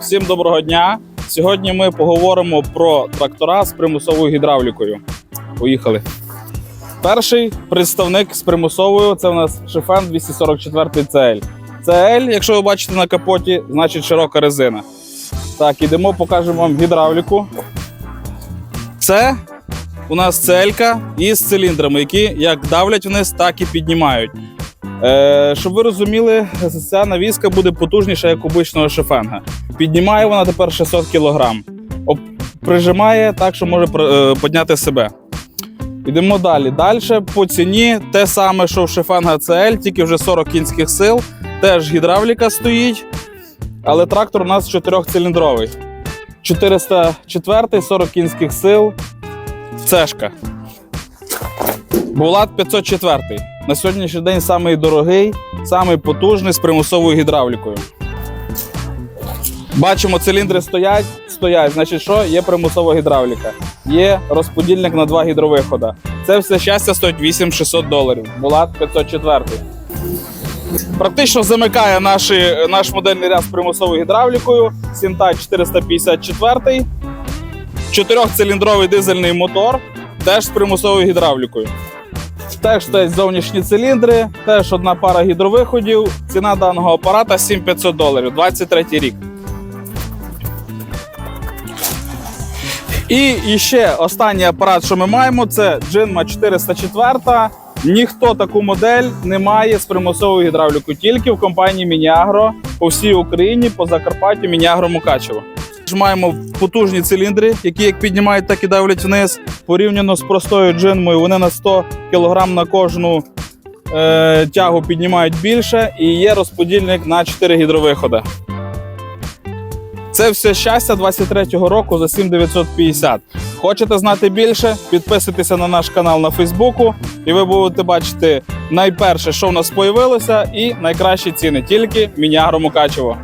Всім доброго дня. Сьогодні ми поговоримо про трактора з примусовою гідравлікою. Поїхали. Перший представник з примусовою це у нас Шифен 244 CL. CL, якщо ви бачите на капоті, значить широка резина. Так, ідемо, покажемо вам гідравліку. Це у нас CL із циліндрами, які як давлять вниз, так і піднімають. Е, щоб ви розуміли, ця навіска буде потужніша, як обичного шифенга. Піднімає вона тепер 600 кг. Прижимає так, що може е, підняти себе. Йдемо далі. Далі по ціні те саме, що в шифенга CL, тільки вже 40 кінських сил. Теж гідравліка стоїть, але трактор у нас чотирьохциліндровий. 404 40 кінських сил. Цешка. Булат 504. На сьогоднішній день самий дорогий, самий потужний з примусовою гідравлікою. Бачимо, циліндри стоять, стоять. Значить, що є примусова гідравліка. Є розподільник на два гідровихода. Це все щастя стоїть 8600 доларів. Булат 504. Практично замикає наші, наш модельний ряд з примусовою гідравлікою. Сінтай 454. Чотирьохциліндровий дизельний мотор, теж з примусовою гідравлікою. Теж стоять зовнішні циліндри, теж одна пара гідровиходів. Ціна даного апарата 7500 доларів, 23 рік. І, ще останній апарат, що ми маємо, це Джинма 404. Ніхто таку модель не має з примусовою гідравлікою, тільки в компанії Мініагро по всій Україні, по Закарпаттю, Мініагро Мукачево. Маємо потужні циліндри, які як піднімають, так і давлять вниз. Порівняно з простою джинмою, вони на 100 кг на кожну е, тягу піднімають більше, і є розподільник на 4 гідровиходи. Це все щастя 23-го року за 7950. Хочете знати більше? Підписуйтеся на наш канал на Фейсбуку, і ви будете бачити найперше, що в нас появилося, і найкращі ціни. Тільки Мінягро Мукачево.